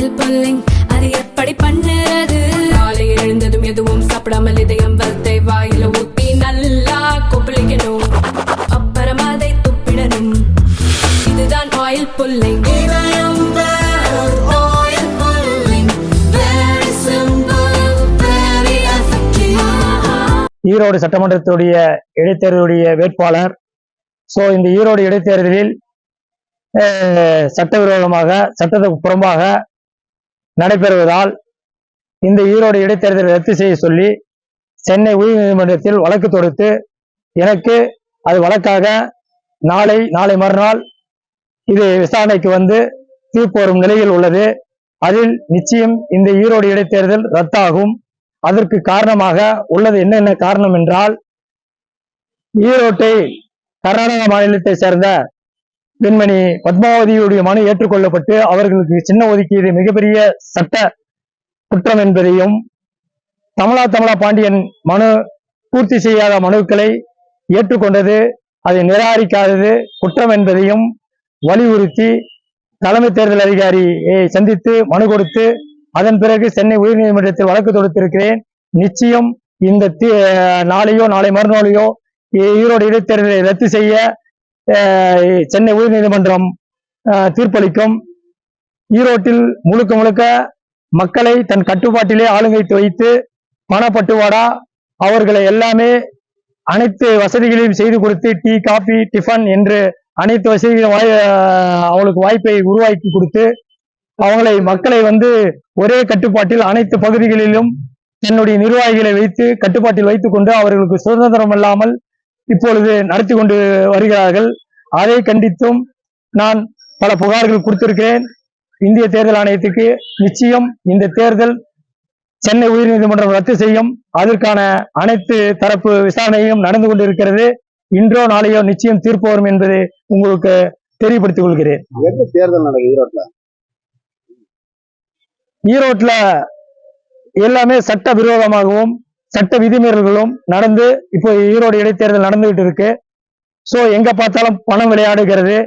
Oil pulling அது எப்படி பண்ணுறது? காலை எழுந்ததும் எதுவும் சாப்பிடாமல் இதயம் வளர்த்தை வாயில ஊத்தி நல்லா கொப்பளிக்கணும். அப்புறம் அதை துப்பிடணும். இதுதான் ஆயில் புல்லிங் ஈரோடு சட்டமன்றத்துடைய இடைத்தேர்தலுடைய வேட்பாளர். ஸோ இந்த ஈரோடு இடைத்தேர்தலில் சட்டவிரோதமாக சட்டத்துக்கு புறம்பாக நடைபெறுவதால் இந்த ஈரோடு இடைத்தேர்தலை ரத்து செய்ய சொல்லி சென்னை உயர்நீதிமன்றத்தில் வழக்கு தொடுத்து எனக்கு அது வழக்காக நாளை நாளை மறுநாள் இது விசாரணைக்கு வந்து தீர்ப்பு வரும் நிலையில் உள்ளது. அதில் நிச்சயம் இந்த ஈரோடு இடைத்தேர்தல் ரத்தாகும். அதற்கு காரணமாக உள்ளது என்னென்ன காரணம் என்றால் ஈரோட்டை கர்நாடக மாநிலத்தை சேர்ந்த பெண்மணி பத்மாவதியுடைய மனு ஏற்றுக்கொள்ளப்பட்டு அவர்களுக்கு சின்ன ஒதுக்கீடு மிகப்பெரிய சட்ட குற்றம் என்பதையும் தமிழா தமிழா பாண்டியன் மனு பூர்த்தி செய்யாத மனுக்களை ஏற்றுக்கொண்டது அதை நிராகரிக்காதது குற்றம் என்பதையும் வலியுறுத்தி தலைமை தேர்தல் அதிகாரியை சந்தித்து மனு கொடுத்து அதன் பிறகு சென்னை உயர்நீதிமன்றத்தில் வழக்கு தொடுத்திருக்கிறேன். நிச்சயம் இந்த தீ- நாளையோ நாளை மறுநாளையோ ஈரோடு இடைத்தேர்தலை ரத்து செய்ய சென்னை உயர்நீதிமன்றம் தீர்ப்பளிக்கும். ஈரோட்டில் முழுக்க முழுக்க மக்களை தன் கட்டுப்பாட்டிலே ஆளுகைத்து வைத்து பணப்பட்டுவாடா? அவர்களை எல்லாமே அனைத்து வசதிகளையும் செய்து கொடுத்து டீ காபி டிஃபன் என்று அனைத்து வசதிகளும் வாய்- அவளுக்கு வாய்ப்பை உருவாக்கி கொடுத்து அவங்களை மக்களை வந்து ஒரே கட்டுப்பாட்டில் அனைத்து பகுதிகளிலும் என்னுடைய நிர்வாகிகளை வைத்து கட்டுப்பாட்டில் வைத்துக் கொண்டு அவர்களுக்கு சுதந்திரம் இல்லாமல் இப்பொழுது நடத்தி கொண்டு வருகிறார்கள். அதை கண்டித்தும் நான் பல புகார்கள் கொடுத்திருக்கிறேன். இந்திய தேர்தல் ஆணையத்துக்கு நிச்சயம் இந்த தேர்தல் சென்னை உயர்நீதிமன்றம் ரத்து செய்யும். அதற்கான அனைத்து தரப்பு விசாரணையும் நடந்து கொண்டிருக்கிறது. இன்றோ நாளையோ நிச்சயம் தீர்ப்பு வரும் என்பதை உங்களுக்கு தெரியப்படுத்திக் கொள்கிறேன். தேர்தல் நடக்குது ஈரோட்ல ஈரோட்ல எல்லாமே சட்ட விரோதமாகவும் சட்ட விதிமீறல்களும் நடந்து இப்போ ஈரோடு இடைத்தேர்தல் நடந்துகிட்டு இருக்கு. சோ எங்க பார்த்தாலும் பணம் விளையாடுகிறது.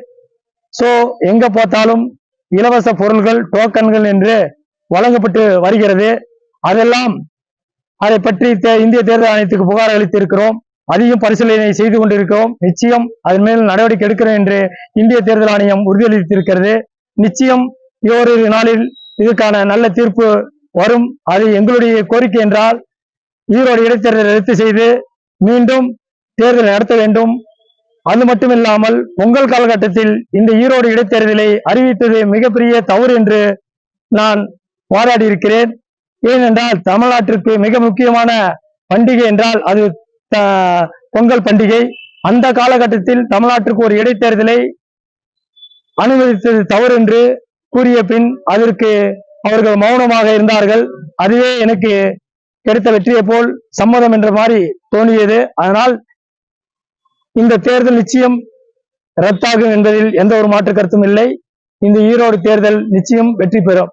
சோ எங்க பார்த்தாலும் இலவச பொருள்கள் டோக்கன்கள் என்று வழங்கப்பட்டு வருகிறது. அதெல்லாம் அதை பற்றி தே- இந்திய தேர்தல் ஆணையத்துக்கு புகார் அளித்திருக்கிறோம். அதிகம் பரிசீலனை செய்து கொண்டிருக்கிறோம். நிச்சயம் அதன் மேல் நடவடிக்கை எடுக்கிறோம் என்று இந்திய தேர்தல் ஆணையம் உறுதியளித்திருக்கிறது. நிச்சயம் ஓரிரு நாளில் இதுக்கான நல்ல தீர்ப்பு வரும். அது எங்களுடைய கோரிக்கை என்றால் ஈரோடு இடைத்தேர்தலை ரத்து செய்து மீண்டும் தேர்தல் நடத்த வேண்டும். அது மட்டுமில்லாமல் பொங்கல் காலகட்டத்தில் இந்த ஈரோடு இடைத்தேர்தலை அறிவித்தது மிகப்பெரிய தவறு என்று நான் போராடி இருக்கிறேன் ஏனென்றால் தமிழ்நாட்டிற்கு மிக முக்கியமான பண்டிகை என்றால் அது த- பொங்கல் பண்டிகை. அந்த காலகட்டத்தில் தமிழ்நாட்டிற்கு ஒரு இடைத்தேர்தலை அனுமதித்தது தவறு என்று கூறிய பின் அதற்கு அவர்கள் மௌனமாக இருந்தார்கள். அதுவே எனக்கு கிடைத்த வெற்றியை போல் சம்மதம் என்ற மாதிரி தோன்றியது. அதனால் இந்த தேர்தல் நிச்சயம் ரத்தாகும் என்பதில் எந்த ஒரு மாற்று கருத்தும் இல்லை. இந்த ஈரோடு தேர்தல் நிச்சயம் வெற்றி பெறும்.